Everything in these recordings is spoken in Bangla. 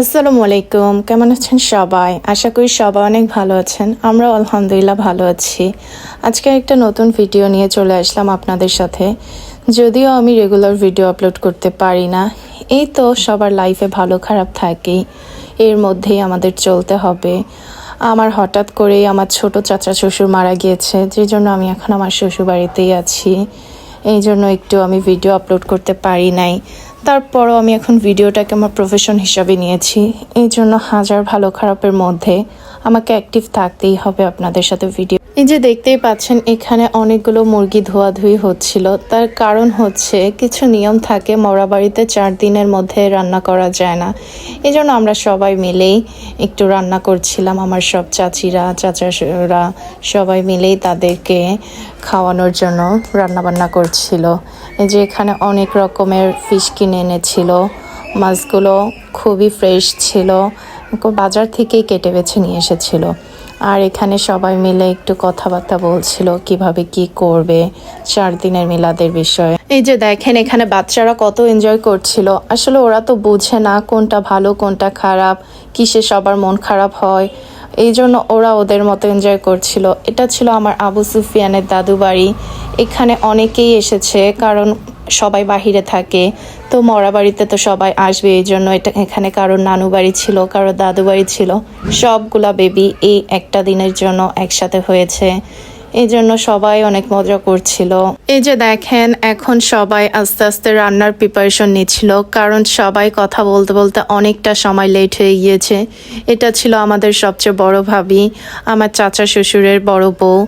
আসসালামু আলাইকুম। কেমন আছেন সবাই? আশা করি সবাই অনেক ভালো আছেন। আমরা আলহামদুলিল্লাহ ভালো আছি। আজকে একটা নতুন ভিডিও নিয়ে চলে আসলাম আপনাদের সাথে। যদিও আমি রেগুলার ভিডিও আপলোড করতে পারি না। এই তো সবার লাইফে ভালো খারাপ থাকেই। এর মধ্যেই আমাদের চলতে হবে। আমার হঠাৎ করেই আমার ছোট চাচা শ্বশুর মারা গিয়েছে, যে জন্য আমি এখন আমার শ্বশুর বাড়িতেই আছি। এই জন্য একটু আমি ভিডিও আপলোড করতে পারি নাই। তারপরও আমি এখন ভিডিওটাকে আমার প্রফেশন হিসাবে নিয়েছি। এই জন্য হাজার ভালো খারাপের মধ্যে আমাকে অ্যাক্টিভ থাকতেই হবে আপনাদের সাথে ভিডিও এই যে দেখতেই পাচ্ছেন, এখানে অনেকগুলো মুরগি ধোয়াধুয়ি হচ্ছিল। তার কারণ হচ্ছে কিছু নিয়ম থাকে, মরা বাড়িতে চার দিনের মধ্যে রান্না করা যায় না। এই জন্য আমরা সবাই মিলেই একটু রান্না করছিলাম। আমার সব চাচিরা, চাচারা সবাই মিলেই তাদেরকে খাওয়ানোর জন্য রান্না বান্না করছিল। এই যে এখানে অনেক রকমের ফিশ কিনে এনেছিল। মাছগুলো খুবই ফ্রেশ ছিল। বাজার থেকেই কেটে বেছে নিয়ে এসেছিল। আর এখানে সবাই মিলে একটু কথাবার্তা বলছিল, কীভাবে কি করবে চার দিনের মিলাদের বিষয়ে। এই যে দেখেন, এখানে বাচ্চারা কত এনজয় করছিল। আসলে ওরা তো বুঝে না কোনটা ভালো, কোনটা খারাপ, কিসে সবার মন খারাপ হয়। এই জন্য ওরা ওদের মতো এনজয় করছিল। এটা ছিল আমার আবু সুফিয়ানের দাদু বাড়ি এখানে অনেকেই এসেছে, কারণ সবাই বাহিরে থাকে। তো মরা বাড়িতে তো সবাই আসবে, এই জন্য এটা এখানে কারোর নানু বাড়ি ছিল, কারোর দাদু বাড়ি ছিল। সবগুলা বেবি এই একটা দিনের জন্য একসাথে হয়েছে। এই জন্য সবাই অনেক মজা করছিল। এই যে দেখেন, এখন সবাই আস্তে আস্তে রান্নার প্রিপারেশন নিচ্ছিল, কারণ সবাই কথা বলতে বলতে অনেকটা সময় লেট হয়ে গিয়েছে। এটা ছিল আমাদের সবচেয়ে বড় ভাবি, আমার চাচা শ্বশুরের বড় বউ।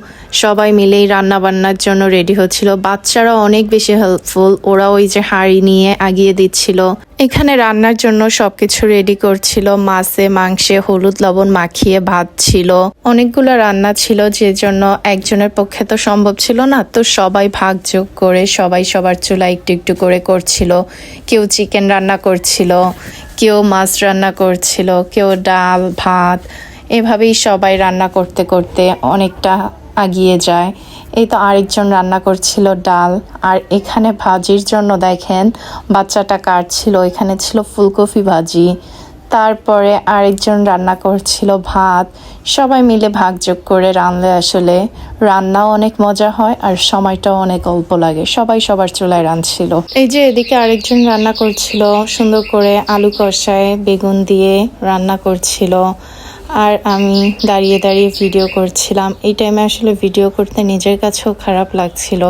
সবাই মিলেই রান্না বান্নার জন্য রেডি হচ্ছিল। বাচ্চারা অনেক বেশি হেল্পফুল ওরা ওই যে হাঁড়ি নিয়ে আগিয়ে দিচ্ছিল। এখানে রান্নার জন্য সবকিছু রেডি করছিল। মাছে, মাংসে হলুদ, লবণ মাখিয়ে ভাত ছিল। অনেকগুলো রান্না ছিল, যে জন্য একজনের পক্ষে তো সম্ভব ছিল না। তো সবাই ভাগ যোগ করে সবাই সবার চুলা একটু একটু করে করছিল। কেউ চিকেন রান্না করছিল, কেউ মাছ রান্না করছিল, কেউ ডাল, ভাত। এভাবেই সবাই রান্না করতে করতে অনেকটা আগিয়ে যায়। এই তো আরেকজন রান্না করছিল ডাল। আর এখানে ভাজির জন্য দেখেন বাচ্চাটা কাটছিল এখানে ছিল ফুলকপি ভাজি। তারপরে আরেকজন রান্না করছিল ভাত। সবাই মিলে ভাগযোগ করে রান্নলে আসলে রান্নাও অনেক মজা হয় আর সময়টাও অনেক অল্প লাগে। সবাই সবার চুলায় রাঁধছিল। এই যে এদিকে আরেকজন রান্না করছিল, সুন্দর করে আলু কষায় বেগুন দিয়ে রান্না করছিল। আর আমি দাঁড়িয়ে দাঁড়িয়ে ভিডিও করছিলাম। এই টাইমে আসলে ভিডিও করতে নিজের কাছেও খারাপ লাগছিল।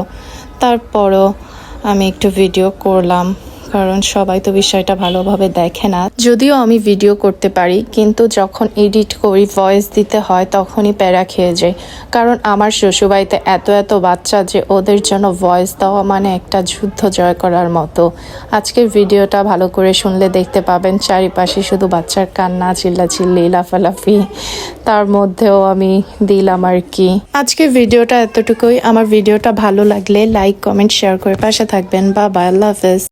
তারপরও আমি একটু ভিডিও করলাম। কারণ সবাই তো বিষয়টা ভালোভাবে দেখে না। যদিও আমি ভিডিও করতে পারি, কিন্তু যখন এডিট করি ভয়েস দিতে হয়, তখনই প্যারা খেয়ে যায়। কারণ আমার শ্বশুরবাড়িতে এত এত বাচ্চা যে ওদের জন্য ভয়েস দেওয়া মানে একটা যুদ্ধ জয় করার মতো। আজকের ভিডিওটা ভালো করে শুনলে দেখতে পাবেন, চারিপাশে শুধু বাচ্চার কান্না, চিল্লাচিল্লি, লাফালাফি। তার মধ্যেও আমি দিলাম আর কি। আজকের ভিডিওটা এতটুকুই। আমার ভিডিওটা ভালো লাগলে লাইক কমেন্ট শেয়ার করে পাশে থাকবেন। বা বাই আল্লাহ হাফেজ।